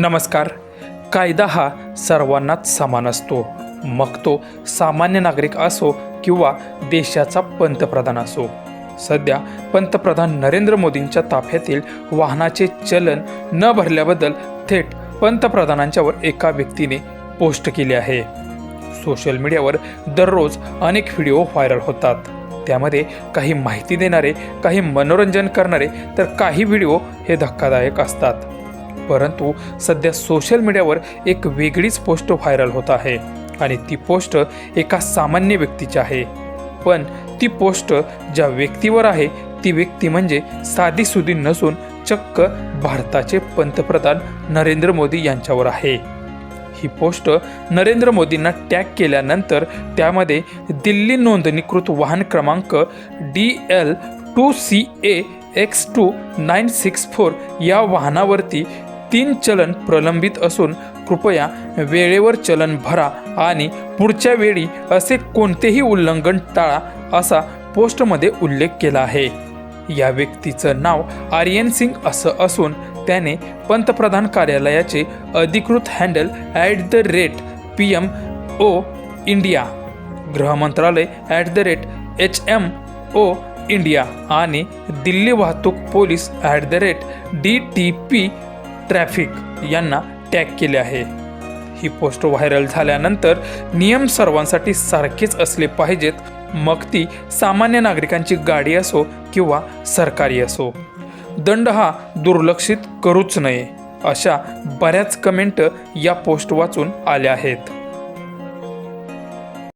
नमस्कार. कायदा हा सर्वांनाच समान असतो. मग तो सामान्य नागरिक असो किंवा देशाचा पंतप्रधान असो. सध्या पंतप्रधान नरेंद्र मोदींच्या ताफ्यातील वाहनाचे चलन न भरल्याबद्दल थेट पंतप्रधानांच्यावर एका व्यक्तीने पोस्ट केली आहे. सोशल मीडियावर दररोज अनेक व्हिडिओ व्हायरल होतात. त्यामध्ये काही माहिती देणारे काही मनोरंजन करणारे तर काही व्हिडिओ हे धक्कादायक असतात. परंतु सध्या सोशल मीडियावर एक वेगळीच पोस्ट व्हायरल होत आहे आणि ती पोस्ट एका सामान्य व्यक्तीची आहे. पण ती पोस्ट ज्या व्यक्तीवर आहे ती व्यक्ती म्हणजे साधी सुधी नसून चक्क भारताचे पंतप्रधान नरेंद्र मोदी यांच्यावर आहे. ही पोस्ट नरेंद्र मोदींना टॅग केल्यानंतर त्यामध्ये दिल्ली नोंदणीकृत वाहन क्रमांक D L two C A X two nine six four या वाहनावरती तीन चलन प्रलंबित असून कृपया वेळेवर चलन भरा आणि पुढच्या वेळी असे कोणतेही उल्लंघन टाळा असा पोस्टमध्ये उल्लेख केला आहे. या व्यक्तीचं नाव आर्यन सिंग असं असून त्याने पंतप्रधान कार्यालयाचे अधिकृत handle at the rate P M O India गृहमंत्रालय at the rate H M O India आणि दिल्ली वाहतूक police at the rate D T P traffic यांना टॅग केले आहे. ही पोस्ट व्हायरल झाल्यानंतर नियम सर्वांसाठी सारखेच असले पाहिजेत. मग ती सामान्य नागरिकांची गाडी असो किंवा सरकारी असो. दंड हा दुर्लक्षित करूच नये अशा बऱ्याच कमेंट या पोस्ट वाचून आल्या आहेत.